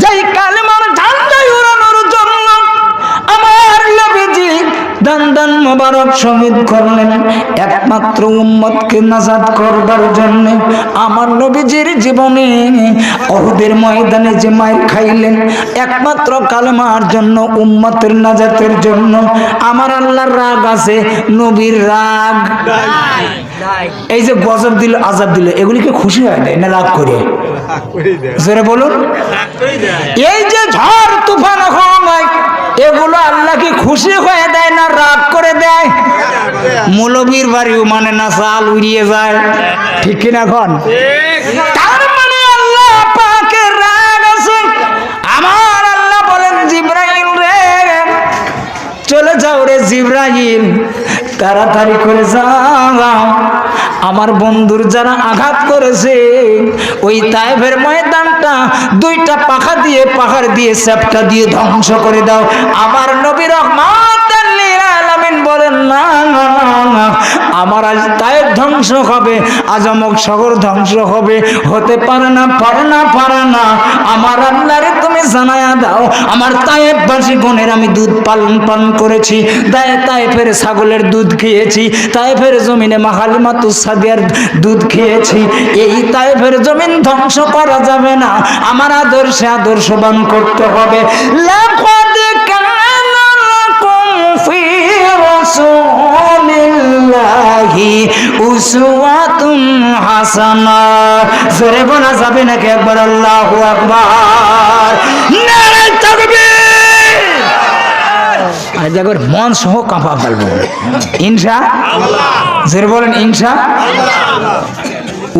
যেই কালেমার ঝান্ডাই উড়ানোর জন্য আমার নবীজি দান দান মোবারক শহীদ করলেন। একমাত্র উম্মতকে নাজাদ করবার জন্য আমার নবীজির জীবনে অহুদের ময়দানে যে মায়ের খাইলেন, একমাত্র কালেমার জন্য, উম্মতের নাজাতের জন্য আমার আল্লাহর রাগ আছে, নবীর রাগ। এই যে গজব দিল, আজাব দিল, এগুলিকে খুশি হয় দেয় না রাগ করে। জোরে বলুন। এই যে ঝড়, তুফান এগুলো আল্লাহকে খুশি হয়ে দেয় না, রাগ করে দেয়। মৌলবীর বাড়িও মানে না চাল উড়িয়ে যায়। ঠিক কিনা এখন? তার মানে আল্লাহ পাকের রাগ আছে। আমার আল্লাহ বলেন, জিব্রাইল রে, চলে যাও রে জিব্রাহিম তাড়াতাড়ি করে যাও। আমার বন্ধুর যারা আঘাত করেছে, ওই তাইফের ময়দানটা দুইটা পাখা দিয়ে, পাহাড় দিয়ে চ্যাপটা দিয়ে ধ্বংস করে দাও। আমার নবী রহমান আমার আজ তায়ের ধ্বংস হবে, আজ অমক শহর ধ্বংস হবে। হতে পারে না পারে না পারে না। আমার আল্লাহরে তুমি জানায়া দাও, আমার তায়েব বাসী গণের আমি দুধ পালন পালন করেছি। দায় তায়েফের ছাগলের দুধ খেয়েছি তাই তায়েফের জমিনে মাহালিমা তুসাদিয়ার দুধ খেয়েছি। এই তাই তায়েফের জমিন ধ্বংস করা যাবে না। আমার আদর্শে আদর্শবান করতে হবে। লাকাদ উসওয়াতুন হাসানা। জোরে বলা যাবে নাকি একবার? আল্লাহু আকবার। মন সহ কাঁপা ফেলব। ইনসা জোরে বলেন ইনসা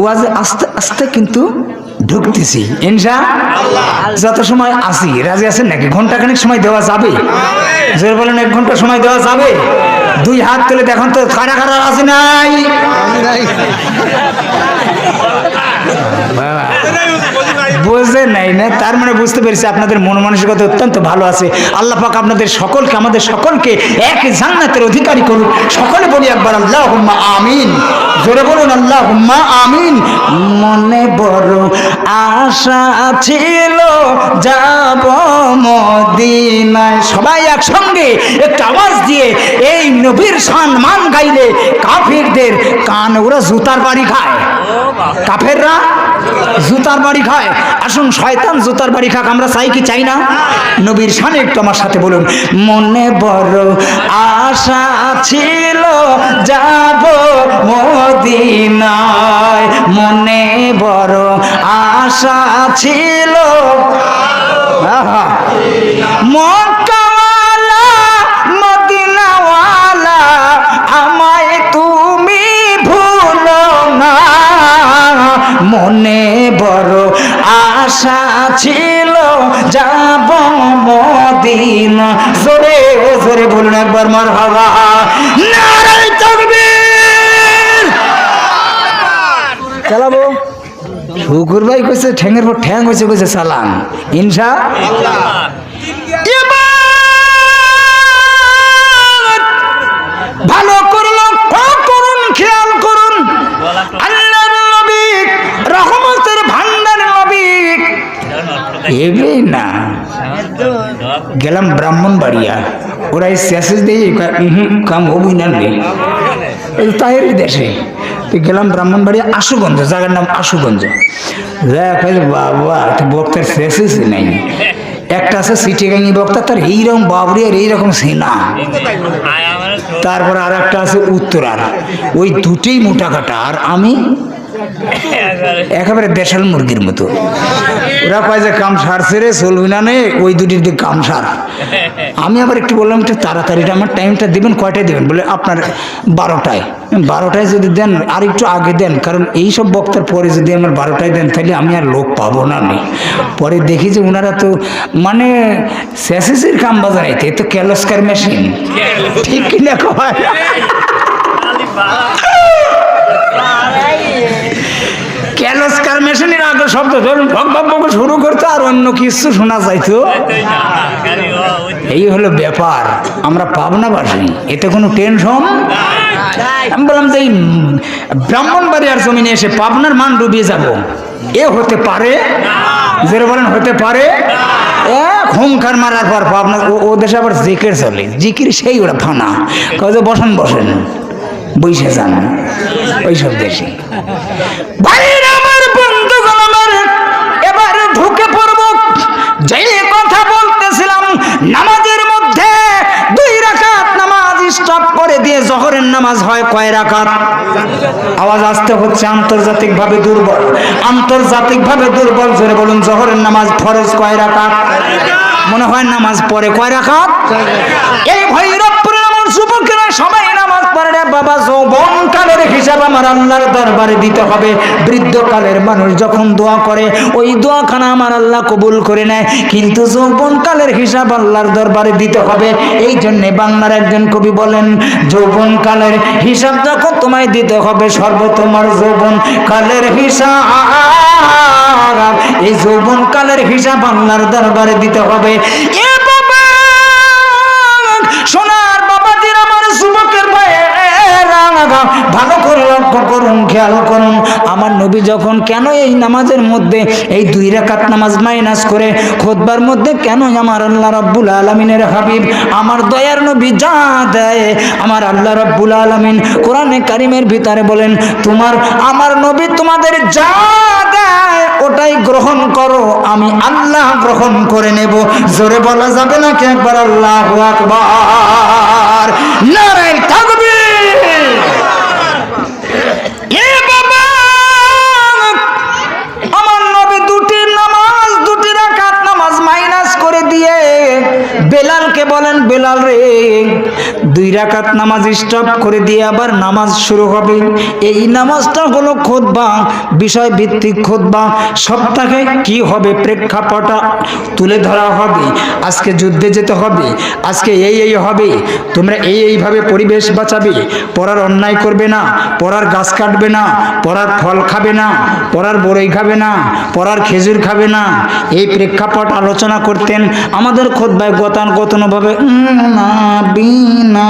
ওয়াজে আস্তে আস্তে কিন্তু ঢুকতেছি। ইনসা যত সময় আসি রাজি আছেন নাকি? ঘণ্টা খানিক সময় দেওয়া যাবে। জোরে বলেন, এক ঘণ্টা সময় দেওয়া যাবে? দুই হাত তুলে এখন তো কারা কারা আছে নাই? বাবা বুঝে নাই না তার মানে বুঝতে পেরেছি আপনাদের মন মানসিকতা অত্যন্ত ভালো আছে। আল্লাহ পাক আপনাদের সকলকে আমাদের সকলকে এক জান্নাতের অধিকারী করুন সকলে বলি একবার আল্লাহ হুম্মা আমিন। জোরে বলুন আল্লাহ হুম্মা আমিন। মনে বড় আশা ছিল যাব মদিনায়। সবাই একসঙ্গে একটা আওয়াজ দিয়ে এই নবীর সম্মান গাইলে কাফিরদের কান ওরা জুতার বাড়ি খায়। কাফেররা জুতার বাড়ি খায়। আসুন, শয়তান জুতার বাড়ি খাক, আমরা চাই কি চাই না? নবীর শানে একটু আমার সাথে বলুন, মনে বড় আশা ছিল যাব মদিনায়। মনে বড় আশা ছিল আহা। মনে বড় আশা ছিল, যাব মদিন। জোরে জোরে বলুন একবার মর হওয়া নারায় তকবীর। চালাবো। শুকুর ভাই কইছে, ঠ্যাঙের পর ঠ্যাং হয়েছে কইছে সালাম। ইনসা এবার এবে না। গেলাম ব্রাহ্মণ বাড়িয়া ওরা এই শেষে দিয়ে কাম হবই না তাহের দেশে। তো গেলাম ব্রাহ্মণবাড়িয়া, আশুগঞ্জ, জায়গার নাম আশুগঞ্জ। বাবা বক্তার শেষেস নাই। একটা আছে সিটি সিটিগাঙ্গি বক্তা, তার এইরকম বাবরি আর এইরকম সেনা। তারপর আর একটা আছে উত্তরার। ওই দুটেই মোটা কাটা, আর আমি একেবারে দেশাল মুরগির মতো। ওরা কয় যে কাম সারছে রে চলবি না নে ওই দুটির দিকে কাম সার। আমি আবার একটু বললাম একটু তাড়াতাড়িটা আমার টাইমটা দেবেন কয়টায় দেবেন? বলে আপনার বারোটায়। বারোটায় যদি দেন আর একটু আগে দেন কারণ এই সব বক্তার পরে যদি আমার বারোটায় দেন তাহলে আমি আর লোক পাবো না নেই পরে দেখি যে ওনারা তো মানে স্যাসেসের কাম বাজারাইতে তো ক্যালস্কার মেশিন। ঠিক কিনা কয়? ক্যালস্কার মেশিনের আগে শব্দ ধরুন, ভক ভক শুরু করতো আর অন্য কিছু শোনা যাইতো। এই হলো ব্যাপার। আমরা পাবনাবাসী, এতে কোনো টেনশন? আমি বললাম যে ব্রাহ্মণবাড়িয়ার জমিনে এসে পাবনার মান ডুবিয়ে যাব। এ হতে পারে? যেটা বলেন, হতে পারে? এক হুঙ্কার মারার পর পাবনা, ও- দেশে আবার জিকির চলে। জিকির সেই ওরা ফানা কাজে বসেন বসেন। বইসে যান। ওইসব দেশে। নামাজ হয় কয় রাকাত? আওয়াজ আসতে হচ্ছে আন্তর্জাতিক ভাবে দুর্বল। আন্তর্জাতিক ভাবে দুর্বল জোরে বলুন জহরের নামাজ ফরজ কয় রাকাত? মনে হয় নামাজ পরে কয় রাকাত? এই ভৈরবপুরে আমার যুবকেরা সবাই নামাজ পড়ে বাবা যৌবন কালের হিসাব আমার আল্লাহর দরবারে দিতে হবে। বৃদ্ধ কালের মানুষ যখন দোয়া করে, ওই দোয়াখানা আমার আল্লাহ কবুল করে নেয়। কিন্তু যৌবন কালের হিসাব আল্লাহর দরবারে দিতে হবে। এই জন্যে বাংলার একজন কবি বলেন যৌবন কালের হিসাব যখন তোমায় দিতে হবে সর্ব তোমার যৌবন। কালের হিসাব, এই যৌবন কালের হিসাব আল্লাহর দরবারে দিতে হবে। ভাইয়েরা, ভালো করে লক্ষ্য করুন খেয়াল করুন। আমার নবী যখন কেন এই নামাজের মধ্যে এই দুই রাকাত নামাজ মাইনাস করে খোদবার মধ্যে কেন আমার আল্লাহ রব্বুল আলমিনের হাবিব আমার দয়ার নবী যা দেয় আমার আল্লাহ রব্বুল আলমিন কোরআনে কারিমের ভিতরে বলেন তোমার আমার নবী তোমাদের যা দেয় ওটাই গ্রহণ করো আমি আল্লাহ গ্রহণ করে নেব। জোরে বলা যাবে না কি একবার? আল্লাহ আকবার। নারায় তাকবীর। বলেন বেলাল রে। দুই রাকাত নামাজ স্টপ করে দিয়ে আবার নামাজ শুরু হবে। এই নামাজটা হলো খোদবা বিষয় ভিত্তিক খোদবা সপ্তাহে কি হবে প্রেক্ষাপটা তুলে ধরা হবে। আজকে যুদ্ধে যেতে হবে, আজকে এই এই হবে। তোমরা এই এইভাবে পরিবেশ বাঁচাবে। পড়ার অন্যায় করবে না পড়ার গাছ কাটবে না পড়ার ফল খাবে না পড়ার বড়ই খাবে না পড়ার খেজুর খাবে না। এই প্রেক্ষাপট আলোচনা করতেন আমাদের খোদ্ায় গতানুগতনভাবে না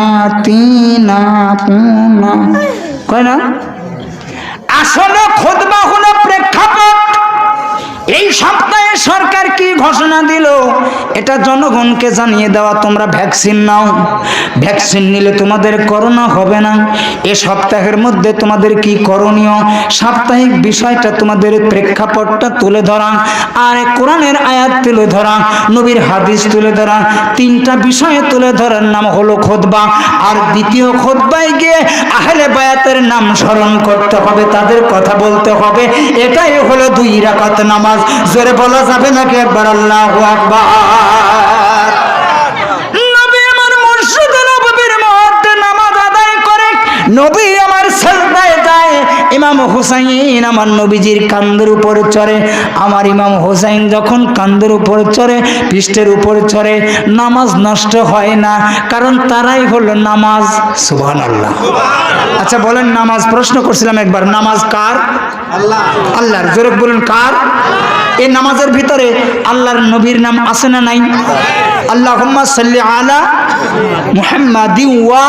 না? আসলে খোদবা হলো প্রেক্ষাপট। এই সপ্তাহে সরকার কি ঘোষণা দিল? এটা জনগণকে জানিয়ে দেওয়া, তোমরা ভ্যাকসিন নাও। ভ্যাকসিন নিলে তোমাদের করোনা হবে না। এ সপ্তাহের মধ্যে তোমাদের কি করণীয়? সাপ্তাহিক বিষয়টা তোমাদের প্রেক্ষাপটটা তুলে ধরা, আর কোরআনের আয়াত তুলে ধরা, নবীর হাদিস তুলে ধরা, তিনটা বিষয়ে তুলে ধরার নাম হলো খোদবা। আর দ্বিতীয় খোদবায় গিয়ে আহলে বায়াতের নাম স্মরণ করতে হবে, তাদের কথা বলতে হবে। এটাই হলো দুই রাকাত নামাজ। জোরে বলা যাবে নাকি একবার? আল্লাহ নবী আমার নামাজ আদায় করে, নবী আমার সাজদায় যায়, ইমাম হুসাইন আমার নবীজির কান্দের উপর চড়ে, আমার ইমাম হুসাইন যখন কান্দের উপর চড়ে, পৃষ্ঠের উপর চড়ে, নামাজ নষ্ট হয় না, কারণ তারাই হলো নামাজ। সুবহানাল্লাহ। আচ্ছা বলেন নামাজ, প্রশ্ন করছিলাম একবার, নামাজ কার? আল্লাহর জোরে বলুন, কার? এই নামাজের ভিতরে আল্লাহর নবীর নাম আছে না নাই? আল্লাহ সাল্লি আলা মুহাম্মাদি ওয়া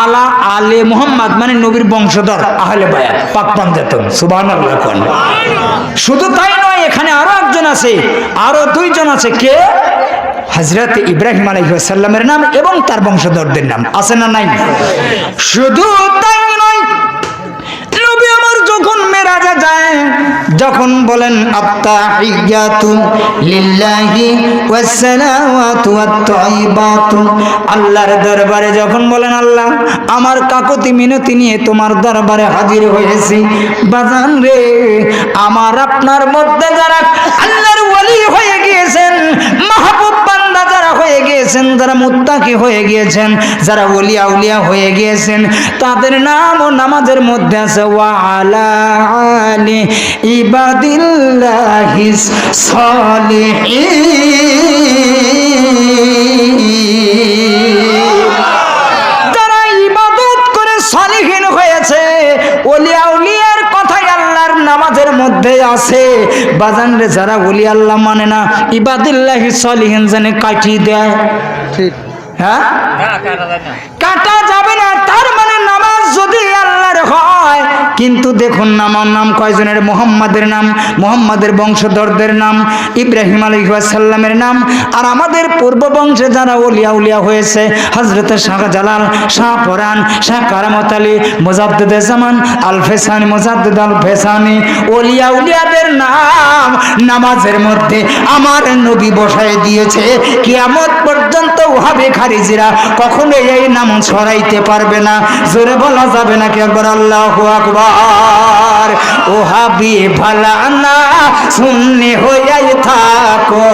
আলা আলে মুহাম্মদ মানে নবীর বংশধর, আহলে বায়াত, পাক পাঞ্জাতন কোন। শুধু তাই নয়, এখানে আরও একজন আছে, আরও দুইজন আছে, কে? হজরত ইব্রাহিম আলাইসাল্লামের নাম এবং তার বংশধরদের নাম, আছে না নাই? শুধু তাই নয় যখন যায়, যখন বলেন আল্লাহর দরবারে যখন বলেন, আল্লাহ, আমার কাকুতি মিনতি নিয়ে তোমার দরবারে হাজির হয়েছি। বাজান রে, আমার আপনার মধ্যে যারা আল্লাহর ওয়ালি হয়ে গিয়েছেন, মাহবুব গিয়েছেন যারা মুত্তাকি হয়ে গিয়েছেন, যারা ওলিয়া উলিয়া হয়ে গিয়েছেন, তাদের নাম ও নামাজের মধ্যে আছে ওয়ালা আলি ইবাদিল্লাহিস সলিহিন। বাজান রে যারা ওলি আল্লাহ মানে না ইবাদুল্লাহ সলিহীন জানে কাটি দেয়। হ্যাঁ? যদি আল্লাহর হয় কিন্তু দেখুন না, আমার নাম কয়জনের? মোহাম্মদের নাম, মোহাম্মদের বংশধরদের নাম, ইব্রাহিম সাল্লামের নাম, আর আমাদের পূর্ব বংশে যারা উলিয়া উলিয়া হয়েছে হজরত শাহ জালাল, শাহ পরান শাহ কারামত আলী, মোজাদ্দুদ জামান আল ফেসানি মোজাদ্দুদ আল ফেসানি ওলিয়া উলিয়াদের নাম নামাজের মধ্যে আমার নবী বসায় দিয়েছে। কিয়ামত পর্যন্ত ওহাবে খারিজিরা কখনো এই নাম ছড়াইতে পারবে না। জোরে বলা যাবে না কি একবার? আল্লাহ আকবার। ওহাবি ভালানা শূন্য হইয়াই থাকো।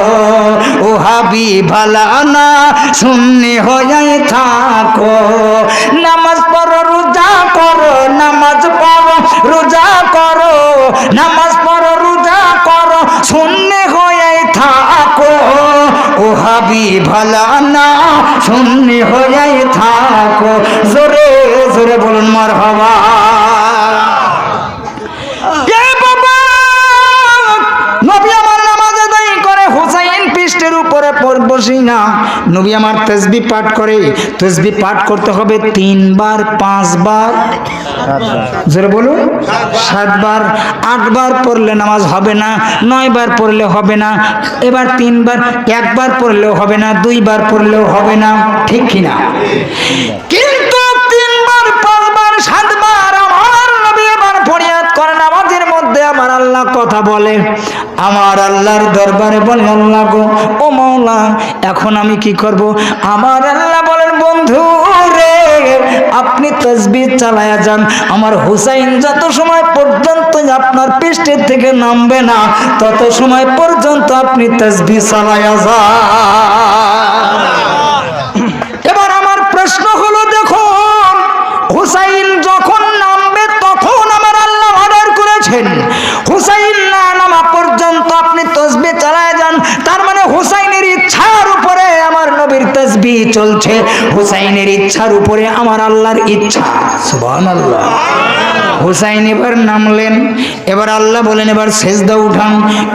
ওহাবি ভালানা শূন্য হইয়াই থাকো। নামাজ পড়ো, রোজা করো, নামাজ পড়ো, রোজা করো। নামাজ পড়ো, রোজা করো, শূন্য হইয়াই থাকো। ও হাবি ভালানা শূন্য হইয়াই থাকো। জোরে জোরে বলুন মার হবা বসি না। নবী আমার তসবি পাঠ করে তসবি পাঠ করতে হবে তিনবার, পাঁচবার। জোরে বলুন। সাতবার, আটবার পড়লে নামাজ হবে না, নয়বার পড়লে হবে না, এবার তিনবার, একবার পড়লেও হবে না, দুইবার পড়লেও হবে না, ঠিক কিনা? কিন্তু তিনবার, পাঁচবার, সাতবার আমার নবী আবার ফরিয়াদ করে নামাজের মধ্যে আমার আল্লাহ কথা বলে। আমার আল্লাহর দরবারে বলে, আল্লাহ গো, ও মৌলা, এখন আমি কি করব? আমার আল্লাহ বলেন, বন্ধু রে, আপনি তসবি চালায়া যান। আমার হুসাইন যত সময় পর্যন্ত আপনার পৃষ্ঠের থেকে নামবে না, তত সময় পর্যন্ত আপনি তসবি চালায়া যান। তসবি চলছে হুসাইনের ইচ্ছার উপরে আমার আল্লাহর ইচ্ছা। সুবহানাল্লাহ। হুসাইন এবার নামলেন। এবার আল্লাহ বলেন, এবার সেজদা উঠান।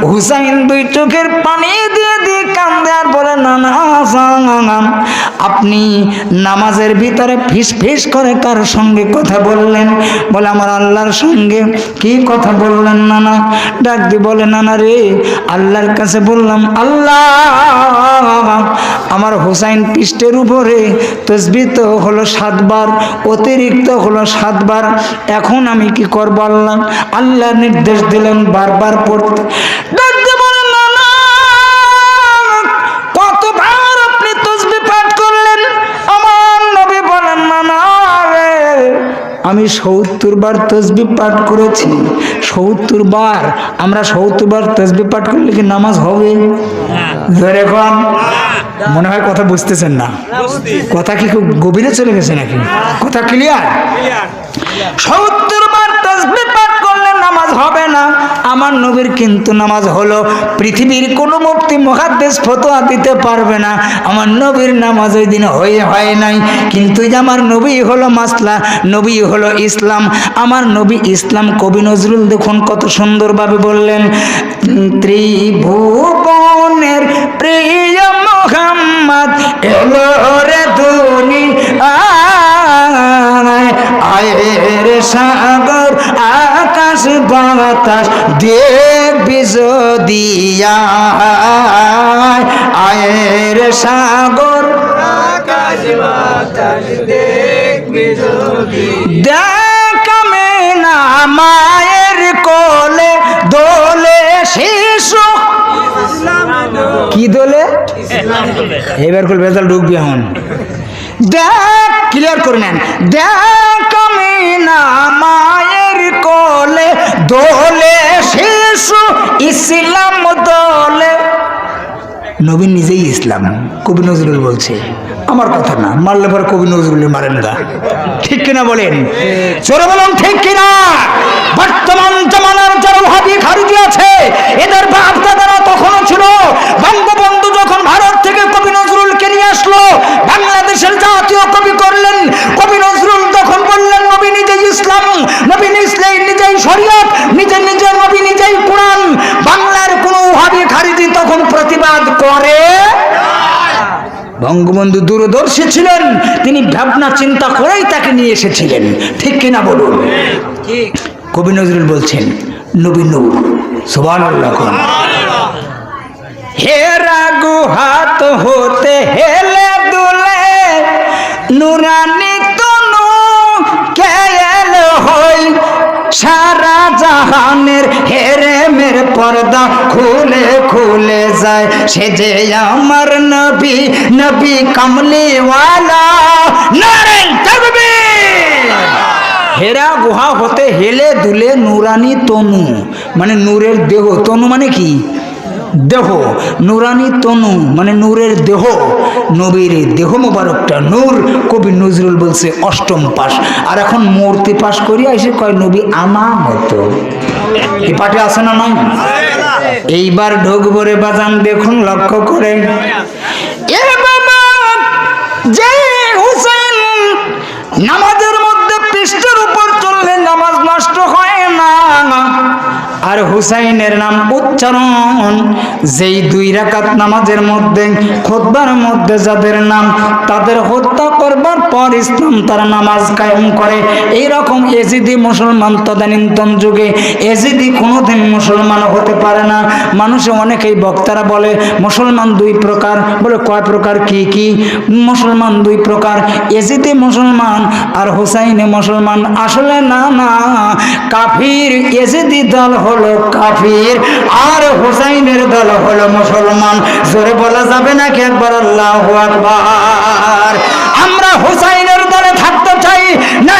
হুসাইন দুই চোখের পানি দিয়ে দিয়ে কান্দে আর বলে, না। আপনি নামাজের ভিতরে ফিস ফিস করে কার সঙ্গে কথা বললেন? বলে, আমার আল্লাহর সঙ্গে কি কথা বললেন, না না? ডাক দিয়ে বলে, না না রে, আল্লাহর কাছে বললাম, আল্লাহ, আমার হুসাইন পৃষ্ঠের উপরে তসবি তো হলো সাতবার অতিরিক্ত হলো সাতবার। এখন আমি কি করব আল্লাহ? আল্লাহ নির্দেশ দিলেন বারবার পড়তে। ডাক দিয়ে বলেন, "না, না, কতবার আপনি তসবি পাঠ করলেন? আমার নবী বলেন না না রে আমি সত্তর বার তসবি পাঠ করেছি। সত্তর বার আমরা সত্তর বার তসবি পাঠ করলে কি নামাজ হবে? ধরে কন। মনে হয় কথা বুঝতেছেন না। কথা কি খুব গভীরে চলে গেছে নাকি? কথা ক্লিয়ার সত্তর আমার নবীর কিন্তু নামাজ হলো পৃথিবীর কোনো মুক্তি মহাদেশ ফতোয়া দিতে পারবে না। আমার নবীর নামাজ ওই দিন হয়ে, হয় নাই। কিন্তু আমার নবী হলো মাসলা, নবী হলো ইসলাম। আমার নবী ইসলাম কবি নজরুল দেখুন কত সুন্দরভাবে বললেন, ত্রিভুবনের প্রিয় মোহাম্মদ এলো রে দুনি আয়ের সাগর আকাশ বাতাস দেখবি যদি আয়। আয়ের সাগর দেখামে না মায়ের কোলে দোলে শিশু। কি দোলে? এবার করবে বেজাল ঢুকবি এখন। দেখ ক্লিয়ার করে নেন। দেখ না মায়ের কোলে, দোলে শিশু ইসলাম দোলে। নবীন নিজেই ইসলাম, কবি নজরুল বলছে। আমার কথা না, মারলে পরে কবি নজরুল মারেন গা। ঠিক কিনা বলেন? চোরে বলুন, ঠিক কিনা? বর্তমান জামানার যারা ভাবি খারিজি আছে। এদের বাপ দাদারা তখনও ছিল, বঙ্গবন্ধু যখন ভারত নিয়ে আসলো। বাংলাদেশের জাতীয় কবি করলেন। কবি নজরুল তখন বললেন নবী নিজেই ইসলাম নবী নিজেই নিজেই শরীয়ত নিজে নিজের নবী নিজেই কোরআন। বাংলার কোনো ভাবি খারিজি তখন প্রতিবাদ করে। বঙ্গবন্ধু দূরদর্শী ছিলেন। তিনি ভাবনা চিন্তা করেই তাকে নিয়ে এসেছিলেন। ঠিক কিনা বলুন? কবি নজরুল বলছেন নবী নূর সুবান হেরা গুহাত হতে হেলে দুলে, নুরানি তনু কেল হই। সারা জাহানের হেরেমের পর্দা খুলে খুলে যায়। সে যে আমার নবী নবী কামলিওয়ালা নারে তাকবীর! হেরা গুহা হতে হেলে দুলে নুরানি তনু মানে নূরের দেহ। তনু মানে কি? দেহ। নুরানি তনু মানে নূরের দেহ। নবীর দেহ মোবারকটা, নূর। কবি নজরুল বলছে, অষ্টম পাশ। আর এখন মূর্তি পাশ করিয়া এসে কয়, নবী আমা মতো। এই পাঠে আছে না নয় এইবার ঢোক ভরে বাজান, দেখুন লক্ষ্য করে। এ নামাজের মধ্যে পৃষ্ঠের উপর চললে নামাজ নষ্ট হয় না। আর হুসাইনের নাম উচ্চারণ on যেই দুই রাকাত নামাজের মধ্যে, খোদবার মধ্যে যাদের নাম, তাদের হত্যা করবার পর ইসলাম তারা নামাজ কায়েম করে। এই রকম এজিদি মুসলমান তদানীন্তন যুগে এজিদি কোনোদিন মুসলমান হতে পারে না। মানুষে অনেকেই বক্তারা বলে, মুসলমান দুই প্রকার। বলে, কয় প্রকার? কি কি? মুসলমান দুই প্রকার। এজিদি মুসলমান আর হুসাইনে মুসলমান আসলে না না। কাফির এজিদি দল হলো কাফির আর হুসাইনের দল হলো মুসলমান। জোরে বলা যাবে নাকি একবার? আল্লাহ আকবার। আমরা হুসাইনের দলে থাকতে চাই, না